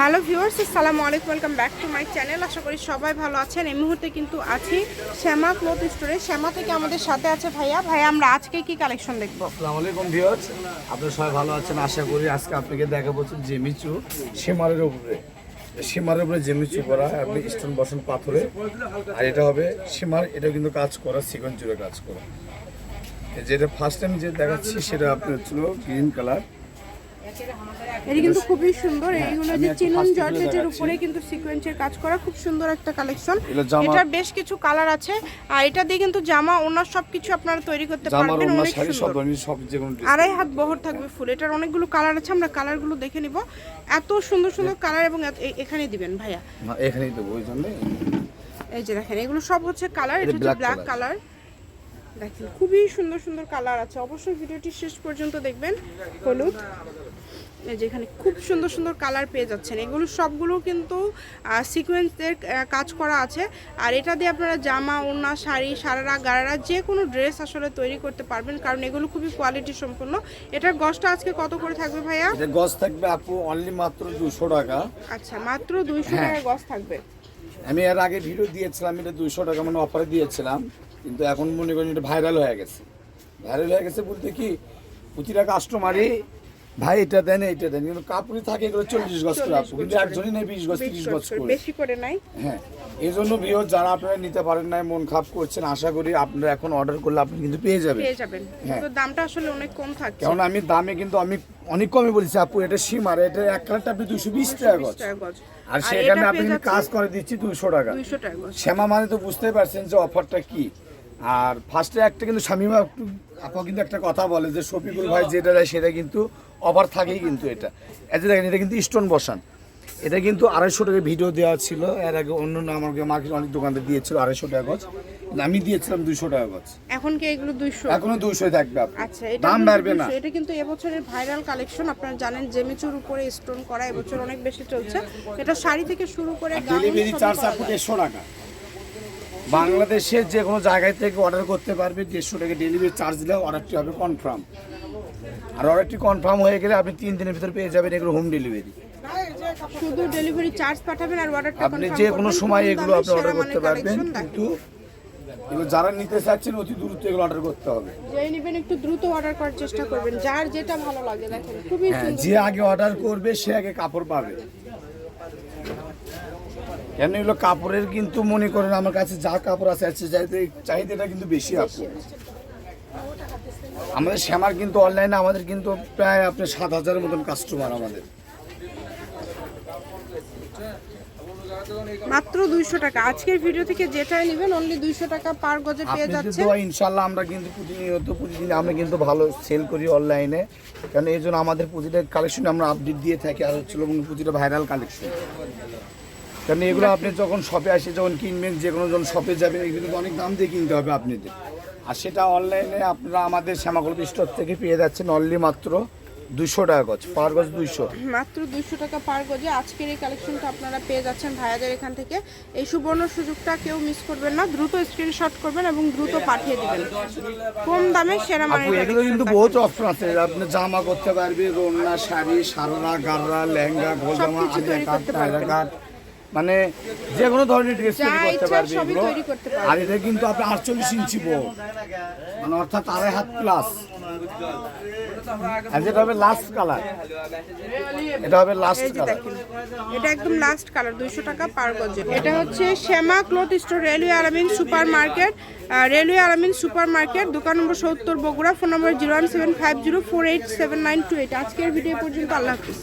Hello viewers, আসসালামু আলাইকুম, welcome back to my channel. আশা করি সবাই ভালো আছেন। এই মুহূর্তে কিন্তু আছি শ্যামা ক্লথ স্টোরে। শ্যামা থেকে আমাদের সাথে আছে ভাইয়া। ভাইয়া, আমরা আজকে কি কালেকশন দেখব? আসসালামু আলাইকুম ভিউয়ার্স। আপনারা সবাই ভালো আছেন? আশা করি আজকে আপনাকে দেখাবো হচ্ছে জেমিচু সীমারের উপরে। সীমারের উপরে জেমিচু করা আপনি স্টোন বসন পাথরে। আর এটা হবে সীমার এটা কিন্তু কাজ করা সিকন জুড়ে কাজ করা। যেটা ফার্স্ট টাইম যে দেখাচ্ছি, সেটা আপনার হচ্ছিল গ্রিন কালার এটা কিন্তু খুবই সুন্দর। এইগুলো যে চিনন জর্জেটের উপরে কিন্তু সিকোয়েন্সের কাজ করা খুব সুন্দর একটা কালেকশন এটার বেশ কিছু কালার আছে। আর এটা দিয়ে কিন্তু জামা ওনার সবকিছু আপনারা তৈরি করতে পারবেন। অনেক সুন্দর। আড়াই হাত বহর থাকবে ফুল। এটার অনেকগুলো কালার আছে আমরা কালারগুলো দেখে নিব। এত সুন্দর সুন্দর কালার এবং এখানে দিবেন ভাইয়া। এখানেই দেবো ওই জন্য। এই যে দেখেন এগুলো সব হচ্ছে কালার এটা এটা হচ্ছে ব্ল্যাক কালার দেখেন খুবই সুন্দর সুন্দর কালার আছে। অবশ্যই ভিডিওটি শেষ পর্যন্ত দেখবেন। হলুদ। এই যে এখানে খুব সুন্দর সুন্দর কালার পেয়ে যাচ্ছেন। এগুলো সবগুলো কিন্তু সিকোয়েন্সের কাজ করা আছে। আর এটা দিয়ে আপনারা জামা ওড়না শাড়ি সারারা গারারা যে কোনো ড্রেস আসলে তৈরি করতে পারবেন। কারণ এগুলো খুবই কোয়ালিটি সম্পন্ন। এটার গসটা আজকে কত করে থাকবে ভাইয়া? গজ থাকবে আপু অনলি মাত্র দুশো টাকা। আচ্ছা মাত্র দুইশো হ্যাঁ। টাকা গস থাকবে। আমি এর আগে ভিডিও দিয়েছিলাম এটা দুইশো টাকা মানে অফারে দিয়েছিলাম। কিন্তু এখন মনে করেন এটা ভাইরাল হয়ে গেছে। ভাইরাল হয়ে গেছে বলতে কি প্রতিটা কাস্টমারই ভাই এটা দেন এটা দেন। কিন্তু কাপড়ই থাকে এগুলো চল্লিশ গজ করে আপু কিন্তু একজনই নেই বিশ গজ তিরিশ গজ করে। বেশি করে নাই। হ্যাঁ এই জন্য ভিও যারা আপনারা নিতে পারেন না মন খাপ করছেন আশা করি আপনারা এখন অর্ডার করলে আপনি কিন্তু পেয়ে যাবেন। পেয়ে যাবেন। হ্যাঁ। তো দামটা আসলে অনেক কম থাকছে। কারণ আমি দামে কিন্তু আমি অনেক কমে বলেছি আপু এটা সীমার এটা এক কালারটা আপনি দুশো বিশ টাকা গজ। আর সেখানে আপনি কাজ করে দিচ্ছি দুশো টাকা। শ্যামা মানে তো বুঝতেই পারছেন যে অফারটা কি। আর ফার্স্টে একটা কিন্তু একটু আপা কিন্তু একটা কথা বলে যে শফিকুল ভাই যেটা দেয় সেটা কিন্তু অফার থাকেই কিন্তু এটা। যে দেখেন এটা কিন্তু স্টোন বসান। এটা কিন্তু আড়াইশো টাকা ভিডিও দেওয়া ছিল। এর আগে অন্য অন্য আমাকে মার্কেট অনেক দোকানদার দিয়েছিল আড়াইশো টাকা গজ। আমি দিয়েছিলাম দুইশো টাকা গজ। এখন কি এগুলো দুইশো? এখনও দুইশো থাকবে আচ্ছা এটা দাম বাড়বে না। এটা কিন্তু এবছরের ভাইরাল কালেকশন আপনারা জানেন জেমিচুর উপরে স্টোন করা এবছর অনেক বেশি চলছে। এটা শাড়ি থেকে শুরু করে ডেলিভারি চার্জ পাওয়া আপু দেড়শো টাকা। বাংলাদেশের যে কোনো জায়গায় থেকে অর্ডার করতে পারবে দেড়শো টাকা ডেলিভারি চার্জ দিলে অর্ডারটি হবে কনফার্ম আর অর্ডারটি কনফার্ম হয়ে গেলে আপনি তিন দিনের ভিতর পেয়ে যাবেন এগুলো হোম ডেলিভারি শুধু ডেলিভারি চার্জ পাঠাবেন আর অর্ডারটা আপনি যে কোনো সময় এগুলো আপনি অর্ডার করতে পারবেন কিন্তু এগুলো যারা নিতে চাচ্ছেন অতি দ্রুত এগুলো অর্ডার করতে হবে। যেই নেবেন একটু দ্রুত অর্ডার করার চেষ্টা করবেন যার যেটা ভালো লাগে দেখেন খুবই হ্যাঁ যে আগে অর্ডার করবে সে আগে কাপড় পাবে। কেন এগুলো কাপড়ের কিন্তু মনে করেন আমার কাছে যা কাপড় আছে আছে চাইতে চাহিদাটা কিন্তু বেশি আছে আমাদের শ্যামার কিন্তু অনলাইনে আমাদের কিন্তু প্রায় আপনার সাত হাজারের মতন কাস্টমার আমাদের। মাত্র দুইশো টাকা। আজকের ভিডিও থেকে যেটাই নেবেন অনলি দুইশো টাকা পার গজে পেয়ে আপনি যাচ্ছে ইনশাল্লাহ আমরা কিন্তু প্রতিনিয়ত প্রতিদিন আমরা কিন্তু ভালো সেল করি অনলাইনে কারণ এই জন্য আমাদের প্রতিটা কালেকশন আমরা আপডেট দিয়ে থাকি আর হচ্ছিল প্রতিটা ভাইরাল কালেকশন কারণ এগুলো আপনি যখন শপে আসে যখন কিনবেন যে কোনো যখন শপে যাবেন এগুলো অনেক দাম দিয়ে কিনতে হবে আপনাদের। আর সেটা অনলাইনে আপনারা আমাদের শ্যামাগত স্টোর থেকে পেয়ে যাচ্ছেন অনলি মাত্র দুশো টাকা গজ পার গজ দুইশো। মাত্র দুইশো টাকা পার গজে আজকের এই কালেকশনটা আপনারা পেয়ে যাচ্ছেন ভাইয়াদের এখান থেকে। এই সুবর্ণ সুযোগটা কেউ মিস করবেন না দ্রুত স্ক্রিনশট করবেন এবং দ্রুত পাঠিয়ে দেবেন। কম দামে সেরা মানের এগুলো কিন্তু বহুত অপশন আছে। আপনি জামা করতে পারবে রোনা শাড়ি সাররা গাররা লেহেঙ্গা তৈরি আলিয়া কাট টায়রা কাট মানে যে কোনো ধরনের ড্রেস তৈরি করতে পারবে এগুলো। আর এটা কিন্তু আপনি আটচল্লিশ ইঞ্চি বড় মানে অর্থাৎ আড়াই হাত প্লাস আর যেটা হবে লাস্ট কালার এটা হবে লাস্ট কালার এটা একদম লাস্ট কালার দুইশো টাকা পার গজে এটা হচ্ছে Shyama cloth store railway Alamin super market railway Alamin super market দোকান নম্বর সত্তর Bogura phone number zero one seven five zero four eight seven nine two eight আজকের ভিডিও পর্যন্ত আল্লাহ হাফিজ।